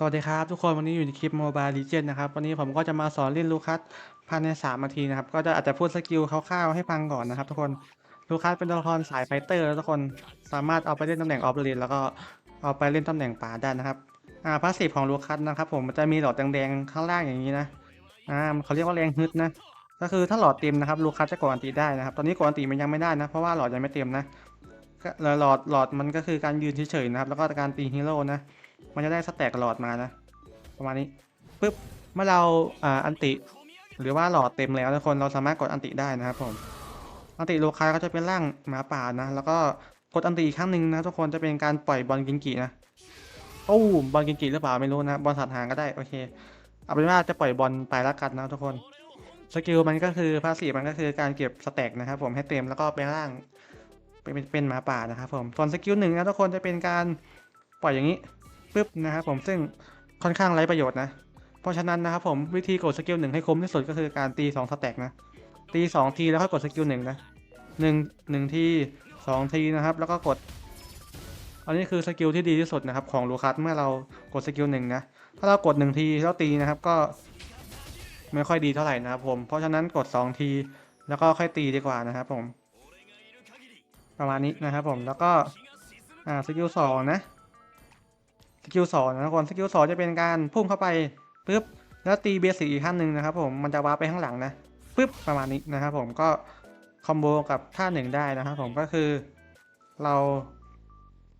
สวัสดีครับทุกคนวันนี้อยู่ในคลิป Mobile Legend นะครับวันนี้ผมก็จะมาสอนเล่นลูคัสภายใน3นาทีนะครับ ก็จะอาจจะพูดสกิลคร่าวๆให้ฟังก่อนนะครับ ทุกคนลูคัสเป็นตัวละครสายไฟเตอร์ทุกคนสามารถเอาไปเล่นตำแหน่งออฟเลนแล้วก็เอาไปเล่นตำแหน่งป่าได้นะครับอ่าพาสซีฟของลูคัสนะครับ ผมมันจะมีหลอดแดงๆข้างล่างอย่างนี้นะอ่าเขาเรียกว่าแรงฮึดนะ ก็คือถ้าหลอดเต็มนะครับลูคัสจะกดอันติได้นะครับ ตอนนี้กดอันติมันยังไม่ได้นะ เพราะว่าหลอดยังไม่เต็มนะหลอดหลอดมันก็คือการยืนเฉยๆนะครับ แล้วก็การตีฮีโร่นะ มันจะได้สแต็กหลอดมานะ ประมาณนี้ปึ๊บเมื่อเราอ่าอันติ หรือว่าหลอดเต็มแล้วทุกคนเราสามารถกดอันติได้นะครับผมอันติโลคายก็จะเป็นร่างหมาป่านะ แล้วก็กดอันติอีกครั้งหนึ่งนะทุกคนจะเป็นการปล่อยบอลกิงกินะโอ้บอลกิงกิหรือเปล่าไม่รู้นะบอลสัตว์หางก็ได้โอเคเอาเป็นว่าจะปล่อยบอลไปแล้วกันนะทุกคนสกิลมันก็คือภาษีมันก็คือการเก็บสแต็กนะครับผมให้เต็มแล้วก็ไปร่างเป็นเป็นเป็นหมาป่านะครับผมส่วนสกิลหนึ่งนะทุกคนจะเป็นการปล่อยอย่างนี้ ปึ๊บนะครับผมซึ่งค่อนข้างไร้ประโยชน์นะ เพราะฉะนั้นนะครับผมวิธีกดสกิลหนึ่งให้คุ้มที่สุดก็คือการตี2สแต็กนะตี2ทีแล้วค่อยกดสกิลหนึ่งนะหนึ่งหนึ่งทีสองทีนะครับ แล้วก็กด อันนี้คือสกิลที่ดีที่สุดนะครับ ของลูคัสเมื่อเรากดสกิลหนึ่งนะถ้าเรากดหนึ่งทีแล้วตีนะครับก็ไม่ค่อยดีเท่าไหร่นะครับผม เพราะฉะนั้นกดสองที แล้วก็ค่อยตีดีกว่านะครับผม ประมาณนี้นะครับผมแล้วก็ อ่าสกิลสองนะ กิลสองนะทุกคนสกิลสองจะเป็นการพุ่งเข้าไปปุ๊บแล้วตีเบสิกอีกขั้นหนึ่งนะครับผมมันจะวาร์ปไปข้างหลังนะปุ๊บประมาณนี้นะครับผมก็คอมโบกับท่าหนึ่งได้นะครับผมก็คือเรา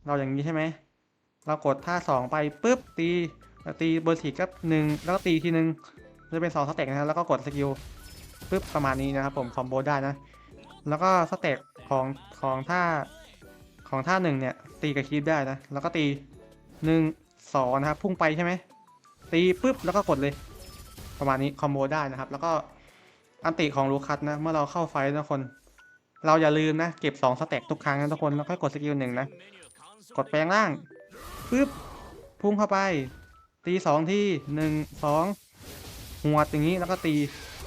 เราอย่างนี้ใช่ไหมเรากดท่าสองไปปุ๊บตีตีเบอร์สี่กับหนึ่งแล้วก็ตีทีหนึ่งจะเป็นสองสเต็กนะครับแล้วก็กดสกิลปุ๊บประมาณนี้นะครับผมคอมโบได้นะ แล้วก็สเต็กของของท่าของท่าหนึ่งเนี่ยตีกับคีบได้นะแล้วก็ตี หนึ่งสองนะครับพุ่งไปใช่ไหมตีปุ๊บแล้วก็กดเลย ประมาณนี้คอมโบได้นะครับ แล้วก็อันติของลูคัสนะ เมื่อเราเข้าไฟท์นะทุกคน เราอย่าลืมนะ เก็บ2สเต็กทุกครั้งนะทุกคนแล้วค่อยกดสกิลหนึ่งนะ กดแปลงร่างปุ๊บพุ่งเข้าไป ตีสองที่หนึ่งสองหัวดอย่างนี้แล้วก็ตี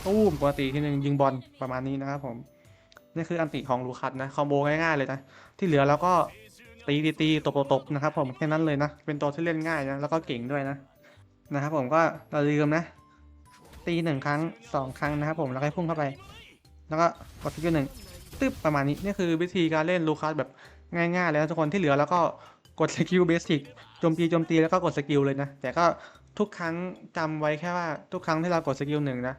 ตู้มปกติที่หนึ่งยิงบอลประมาณนี้นะครับผมนี่คืออันติของลูคัสนะคอมโบง่ายๆเลยนะที่เหลือเราก็ ตีตีตีตบตบนะครับ ผมแค่นั้นเลยนะ เป็นตัวที่เล่นง่ายนะแล้วก็เก่งด้วยนะนะครับผมก็อย่าลืมนะ ตีหนึ่งครั้งสองครั้งนะครับ ผมแล้วก็พุ่งเข้าไป แล้วก็กดสกิลหนึ่งตึ๊บประมาณนี้นี่คือวิธีการเล่นลูคัสแบบง่ายๆเลยนะทุกคนที่เหลือแล้วก็กดสกิลเบสิกโจมตีโจมตีแล้วก็กดสกิลเลยนะ แต่ก็ทุกครั้งจำไว้แค่ว่าทุกครั้งที่เรากดสกิลหนึ่งนะ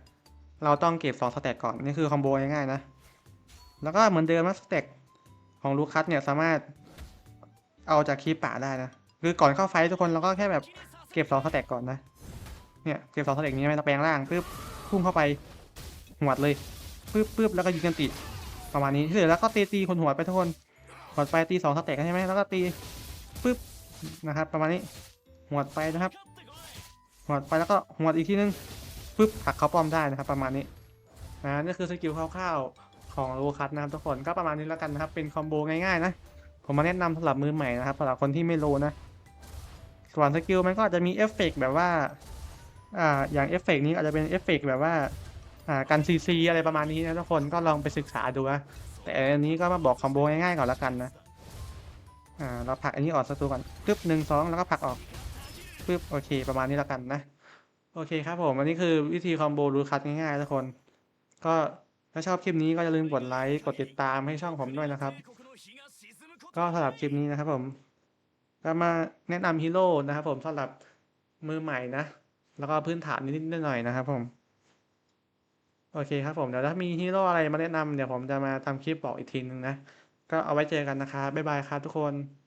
เราต้องเก็บสองสเต็กก่อน นี่คือคอมโบง่ายๆนะ แล้วก็เหมือนเดิมนะสเต็กของลูคัสเนี่ยสามารถ เอาจากคีย์ป่าได้นะคือก่อนเข้าไฟทุกคนเราก็แค่แบบเก็บสองสแต็กก่อนนะเนี่ยเก็บสองสแต็กนี้ไม่ต้องแปลงร่างปึ๊บพุ่งเข้าไปหวดเลยปึ๊บปึ๊บแล้วก็ยิงกันติประมาณนี้ที่เหลือแล้วก็ตีตีคนหัวไปทุกคนหวดไปตีสองสแต็กใช่ไหมแล้วก็ตีปึ๊บนะครับ ประมาณนี้หัวดไปนะครับหัวดไปแล้วก็หัวดอีกทีนึงปึ๊บผลักเขาป้อมได้นะครับ ประมาณนี้นะนี่คือสกิลคร่าวๆของโลคัสนะครับทุกคนก็ประมาณนี้แล้วกันนะครับเป็นคอมโบง่ายๆนะ ผมมาแนะนำสำหรับมือใหม่นะครับสำหรับคนที่ไม่รู้นะ ส่วนสกิลมันก็อาจจะมีเอฟเฟกต์แบบว่าอ่าอย่างเอฟเฟกต์นี้อาจจะเป็นเอฟเฟกต์แบบว่าอ่ากันซีซีอะไรประมาณนี้นะทุกคนก็ลองไปศึกษาดูนะแต่อันนี้ก็มาบอกคอมโบง่ายๆก่อนละกันนะอ่าเราผลักอันนี้ออกสักตัวก่อนปึ๊บหนึ่งสองแล้วก็ผลักออกปึ๊บโอเค ประมาณนี้ละกันนะ โอเคครับผมอันนี้คือวิธีคอมโบรูคัสง่ายๆทุกคน ก็ถ้าชอบคลิปนี้ก็อย่าลืมกดไลค์กดติดตามให้ช่องผมด้วยนะครับ ก็สำหรับคลิปนี้นะครับผมก็มาแนะนำฮีโร่นะครับผมสำหรับมือใหม่นะ แล้วก็พื้นฐานนิดๆหน่อยๆนะครับผม โอเคครับผมเดี๋ยวถ้ามีฮีโร่อะไรมาแนะนำเดี๋ยวผมจะมาทำคลิปบอกอีกทีนึงนะ ก็เอาไว้เจอกันนะครับบ๊ายบายครับทุกคน